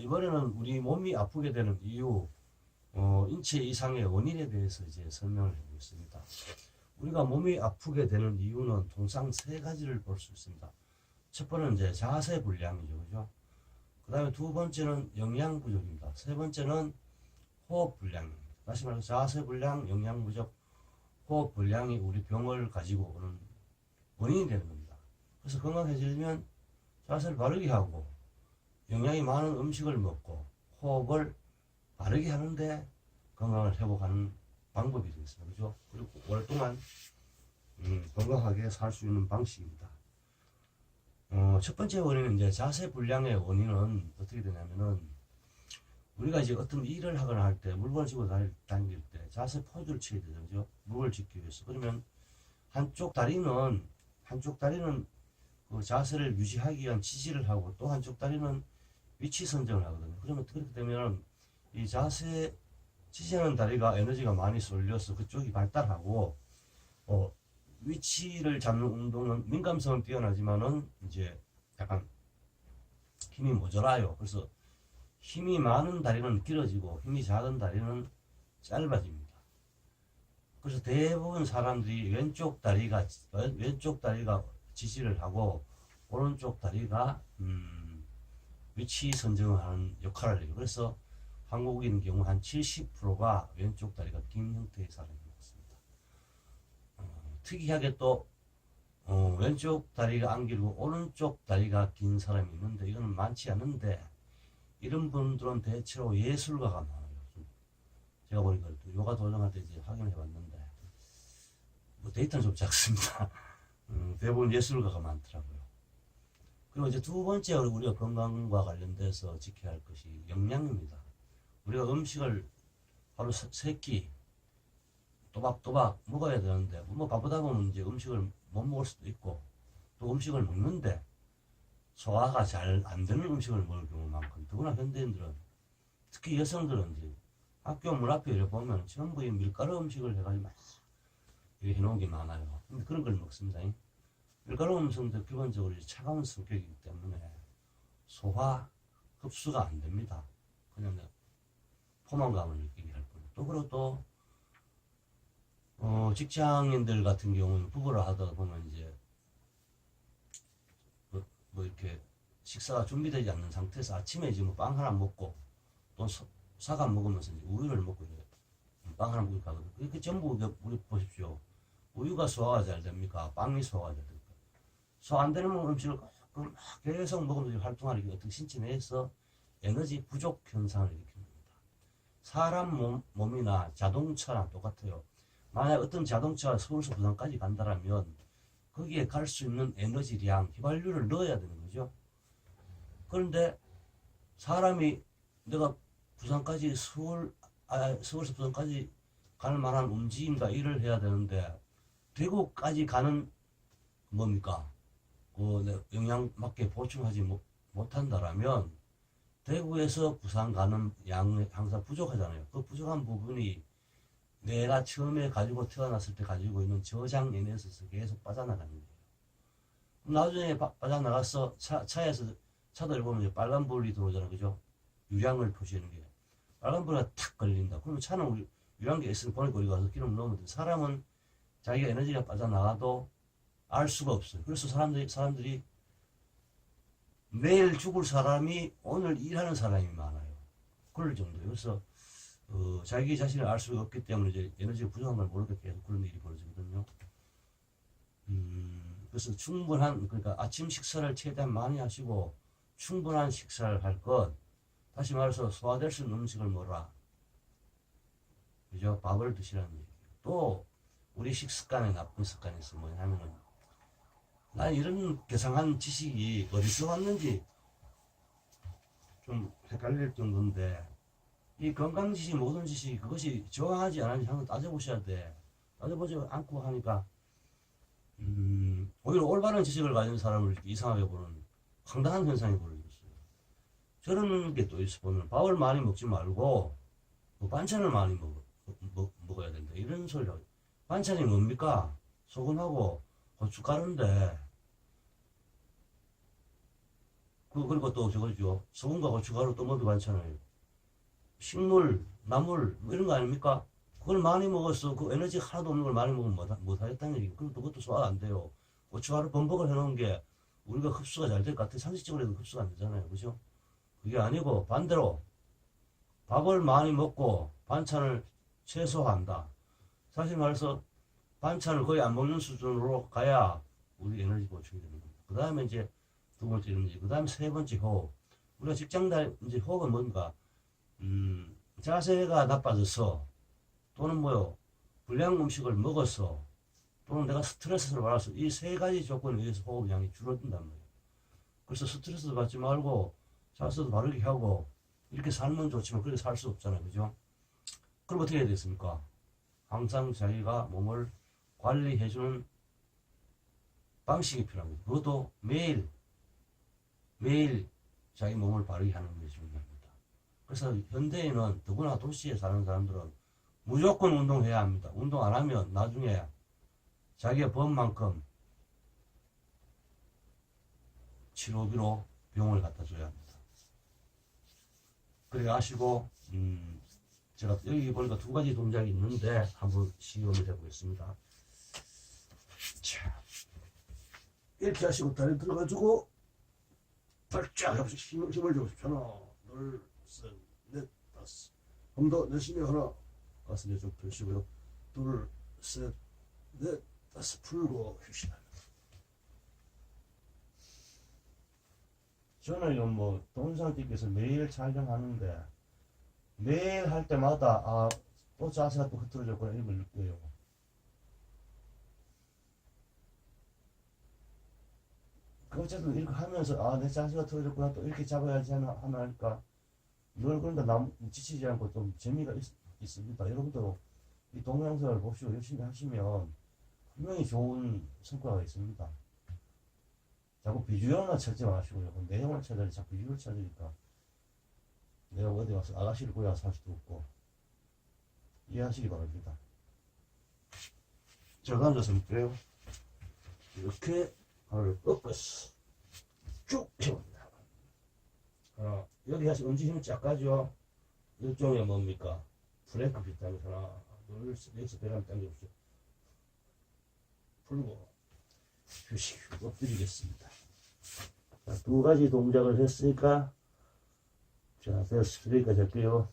이번에는 우리 몸이 아프게 되는 이유, 어, 인체 이상의 원인에 대해서 이제 설명을 해보겠습니다. 우리가 몸이 아프게 되는 이유는 통상 세 가지를 볼 수 있습니다. 첫 번째는 이제 자세 불량이죠, 그죠? 그 다음에 두 번째는 영양 부족입니다. 세 번째는 호흡 불량입니다. 다시 말해서 자세 불량, 영양 부족, 호흡 불량이 우리 병을 가지고 오는 원인이 되는 겁니다. 그래서 건강해지려면 자세를 바르게 하고 영양이 많은 음식을 먹고 호흡을 바르게 하는데 건강을 회복하는 방법이 되겠습니다. 그죠? 그리고 오랫동안 음, 건강하게 살 수 있는 방식입니다. 어, 첫 번째 원인은 이제 자세 불량의 원인은 어떻게 되냐면은 우리가 이제 어떤 일을 하거나 할 때 물건을 쥐고 다닐- 때 자세 포즈를 취해야 되죠. 그죠? 물건을 짚기 위해서. 그러면 한쪽 다리는 한쪽 다리는 그 자세를 유지하기 위한 지지를 하고 또 한쪽 다리는 위치 선정을 하거든요. 그러면 그렇게 되면 이 자세 지지하는 다리가 에너지가 많이 쏠려서 그쪽이 발달하고 어, 위치를 잡는 운동은 민감성은 뛰어나지만은 이제 약간 힘이 모자라요. 그래서 힘이 많은 다리는 길어지고 힘이 작은 다리는 짧아집니다. 그래서 대부분 사람들이 왼쪽 다리가 왼- 왼쪽 다리가 지지를 하고 오른쪽 다리가 음, 위치 선정을 하는 역할을 해요. 그래서 한국인 경우 한 70%가 왼쪽 다리가 긴 형태의 사람이 많습니다. 어, 특이하게 또 어, 왼쪽 다리가 안 길고 오른쪽 다리가 긴 사람이 있는데 이거는 많지 않은데 이런 분들은 대체로 예술가가 많아요. 좀 제가 보니까 또 요가 도전할 때 이제 확인해 봤는데 뭐 데이터는 좀 작습니다. 음, 대부분 예술가가 많더라고요. 그리고 이제 두 번째 우리가 건강과 관련돼서 지켜야 할 것이 영양입니다. 우리가 음식을 하루 세- 세끼 또박또박 먹어야 되는데 뭐 바쁘다 보면 이제 음식을 못 먹을 수도 있고 또 음식을 먹는데 소화가 잘 안 되는 음식을 먹을 많거든요. 더구나 현대인들은 특히 여성들은 이제 학교 문 앞에 이렇게 보면 전부 이 밀가루 음식을 해가지고 막 해놓은 게 많아요. 근데 그런 걸 먹습니다. 밀가루 음식도 기본적으로 이제 차가운 성격이기 때문에 소화 흡수가 안 됩니다. 그냥 포만감을 느끼게 할 뿐. 또 그리고 또 어, 직장인들 같은 경우는 부부를 하다 보면 이제 뭐, 뭐 이렇게 식사가 준비되지 않는 상태에서 아침에 지금 빵 하나 먹고 또 사- 사과 먹으면서 이제 우유를 먹고 이제 빵 하나 가거든요. 그게 전부 우리 보십시오. 우유가 소화가 잘 됩니까? 빵이 소화가 잘 됩니까? 소화 안 되는 음식을 막 계속 먹으면서 활동하는 게 어떤 신체 내에서 에너지 부족 현상을 일으킵니다. 사람 몸, 몸이나 자동차랑 똑같아요. 만약 어떤 자동차가 서울서 부산까지 간다라면 거기에 갈 수 있는 에너지량, 휘발유를 넣어야 되는 거죠. 그런데 사람이 내가 부산까지 서울, 아, 서울서 부산까지 갈 만한 움직임과 일을 해야 되는데 대구까지 가는 뭡니까? 그 내- 영양 맞게 보충하지 못, 못한다라면 대구에서 부산 가는 양이 항상 부족하잖아요. 그 부족한 부분이 내가 처음에 가지고 태어났을 때 가지고 있는 저장 에너지에서 계속 빠져나가는 거예요. 나중에 빠, 빠져나가서 차, 차에서 차들 보면 이제 빨간 불이 들어오잖아요. 그죠? 유량을 표시하는 게. 빨간 불이 탁 걸린다. 그러면 차는 우리 유량계 있으면 보니까 우리가 가서 기름 넣으면 돼. 사람은 자기가 에너지가 빠져나가도 알 수가 없어요. 그래서 사람들이, 사람들이 내일 죽을 사람이 오늘 일하는 사람이 많아요. 그럴 정도예요. 그래서 어, 자기 자신을 알 수가 없기 때문에 이제 에너지가 부족한 걸 모르게 계속 그런 일이 벌어지거든요. 음, 그래서 충분한 그러니까 아침 식사를 최대한 많이 하시고 충분한 식사를 할 것. 다시 말해서 소화될 수 있는 음식을 먹어라. 그죠? 밥을 드시라는 얘기예요. 또 우리 식습관에 나쁜 있어 뭐냐면은 난 이런 개상한 지식이 어디서 왔는지 좀 헷갈릴 정도인데 이 건강 지식 모든 지식이 그것이 저항하지 않았는지 한번 따져보셔야 돼. 따져보지 않고 하니까 음, 오히려 올바른 지식을 가진 사람을 이상하게 보는 황당한 현상이 벌어지고 있어요. 저런 게 또 있어 보면 밥을 많이 먹지 말고 뭐 반찬을 많이 먹, 먹, 먹어야 된다. 이런 소리를 하고 반찬이 뭡니까? 소금하고 고춧가루인데 그, 그리고 또 저거죠. 소금과 고춧가루 또 먹이 많잖아요. 식물, 나물, 뭐 이런 거 아닙니까? 그걸 많이 먹었어. 그 에너지 하나도 없는 걸 많이 먹으면 못, 못 하겠다는 얘기. 그럼 그것도 소화 안 돼요. 고춧가루 범벅을 해놓은 게 우리가 흡수가 잘 될 것 같아. 상식적으로 해도 흡수가 안 되잖아요. 그죠? 그게 아니고 반대로 밥을 많이 먹고 반찬을 최소화한다. 사실 말해서 반찬을 거의 안 먹는 수준으로 가야 우리 에너지 보충이 겁니다. 그 다음에 이제 두 번째 문제, 그 다음에 세 번째 호흡. 우리가 직장 다닐 이제 호흡은 뭔가, 음, 자세가 나빠져서 또는 뭐요, 불량 음식을 먹어서 또는 내가 스트레스를 받아서 이 세 가지 조건에 의해서 호흡량이 줄어든단 말이에요. 그래서 스트레스 받지 말고 자세도 바르게 하고 이렇게 살면 좋지만 그렇게 살 수 없잖아요. 그죠? 그럼 어떻게 해야 되겠습니까? 항상 자기가 몸을 관리해주는 방식이 필요합니다. 그것도 매일, 매일 자기 몸을 바르게 하는 게 중요합니다. 그래서 현대인은 더구나 도시에 사는 사람들은 무조건 운동해야 합니다. 운동 안 하면 나중에 자기의 법만큼 치료비로 병원을 갖다 줘야 합니다. 그래 아시고, 음, 제가 여기 보니까 두 가지 동작이 있는데 한번 시험을 해보겠습니다. 자, 이렇게 하시고 다리 들어가지고 발쫙 하면서 힘을, 힘을 주십시오. 하나, 둘, 셋, 넷, 다섯. 좀더 열심히 하나. 가슴에 좀 펴시고요. 둘, 셋, 넷, 다섯. 풀고 휴식하는. 저는 이건 뭐 동상 띠께서 매일 촬영하는데 매일 할 때마다 아 또 자세가 또 흐트러졌구나 이걸 느껴요. 어쨌든 이렇게 하면서 아 내 자세가 틀어졌구나 또 이렇게 잡아야지 하나 하나 하니까 늘 그런데 남 지치지 않고 좀 재미가 있, 있습니다. 여러분도 이 동영상을 보시고 열심히 하시면 분명히 좋은 성과가 있습니다. 자꾸 비주얼만 찾지 마시고요. 그 내용을 찾아야 자꾸 비주얼 찾으니까 내가 어디 가서 아가씨를 구해서 살 수도 없고 이해하시기 바랍니다. 제가 앉아서 볼게요. 이렇게 발을 꺾었어. 쭉 펴봅니다. 하나, 여기 하시 엄지 힘을 쫙 가죠. 이쪽에 뭡니까? 플랭크 비슷하면서 하나, 둘, 배를 한번 당겨보시죠. 풀고, 휴식, 엎드리겠습니다. 자, 두 가지 동작을 했으니까, 자, 됐어. 여기까지 할게요.